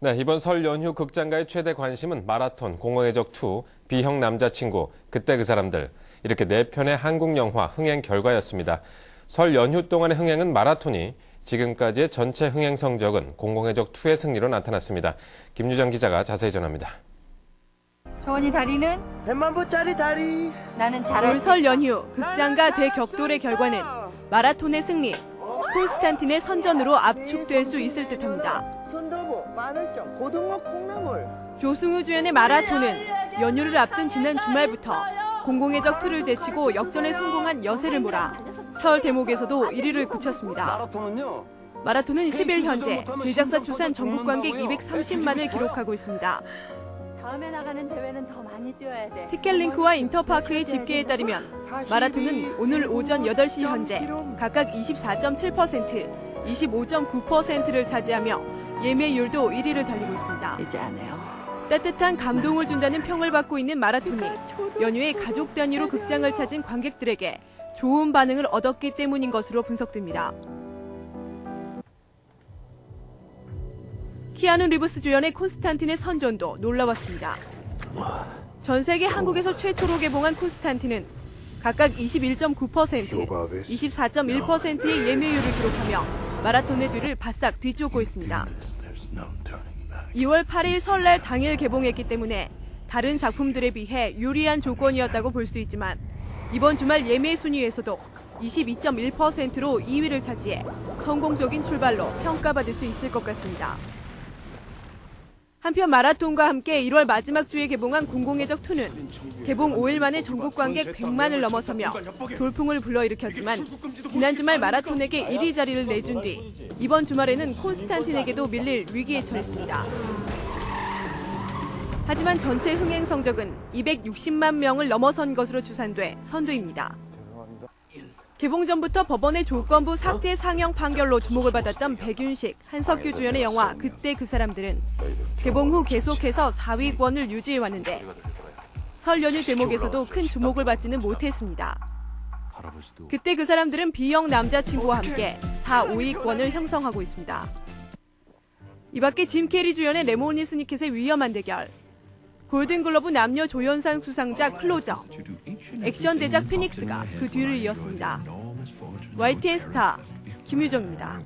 네, 이번 설 연휴 극장가의 최대 관심은 마라톤, 공허의 적 2, 비형 남자친구, 그때 그 사람들. 이렇게 네 편의 한국 영화 흥행 결과였습니다. 설 연휴 동안의 흥행은 마라톤이 지금까지의 전체 흥행 성적은 공공의 적 2의 승리로 나타났습니다. 김유정 기자가 자세히 전합니다. 정원이 다리는 100만 보짜리 다리. 나는 잘할 수 올설 연휴 극장가 대격돌의 결과는 마라톤의 승리, 콘스탄틴의 선전으로 압축될 수 있을 듯합니다. 마늘경, 고등어, 콩나물. 조승우 주연의 마라톤은 연휴를 앞둔 지난 주말부터 공공의 적 2를 제치고 역전에 성공한 여세를 몰아 서울 대목에서도 1위를 굳혔습니다. 마라톤은요. 마라톤은 10일 현재 제작사 추산 전국 관객 230만을 기록하고 있습니다. 다음에 나가는 대회는 더 많이 뛰어야 돼. 티켓링크와 인터파크의 집계에 따르면 마라톤은 오늘 오전 8시 현재 각각 24.7%, 25.9%를 차지하며 예매율도 1위를 달리고 있습니다. 이제 안 해요. 따뜻한 감동을 준다는 평을 받고 있는 마라톤이 연휴에 가족 단위로 극장을 찾은 관객들에게 좋은 반응을 얻었기 때문인 것으로 분석됩니다. 키아누 리브스 주연의 콘스탄틴의 선전도 놀라웠습니다. 전 세계 한국에서 최초로 개봉한 콘스탄틴은 각각 21.9%, 24.1%의 예매율을 기록하며 마라톤의 뒤를 바싹 뒤쫓고 있습니다. 2월 8일 설날 당일 개봉했기 때문에 다른 작품들에 비해 유리한 조건이었다고 볼 수 있지만 이번 주말 예매 순위에서도 22.1%로 2위를 차지해 성공적인 출발로 평가받을 수 있을 것 같습니다. 한편 마라톤과 함께 1월 마지막 주에 개봉한 공공의 적 2는 개봉 5일 만에 전국 관객 100만을 넘어서며 돌풍을 불러일으켰지만 지난 주말 마라톤에게 1위 자리를 내준 뒤 이번 주말에는 콘스탄틴에게도 밀릴 위기에 처했습니다. 하지만 전체 흥행 성적은 260만 명을 넘어선 것으로 추산돼 선두입니다. 개봉 전부터 법원의 조건부 삭제 상영 판결로 주목을 받았던 백윤식, 한석규 주연의 영화 그때 그 사람들은 개봉 후 계속해서 4위권을 유지해 왔는데 설 연휴 대목에서도 큰 주목을 받지는 못했습니다. 그때 그 사람들은 B형 남자친구와 함께 4, 5위권을 형성하고 있습니다. 이 밖에 짐 캐리 주연의 레모니 스니켓의 위험한 대결, 골든글러브 남녀 조연상 수상자 클로저, 액션 대작 피닉스가 그 뒤를 이었습니다. YTN 스타 김유정입니다.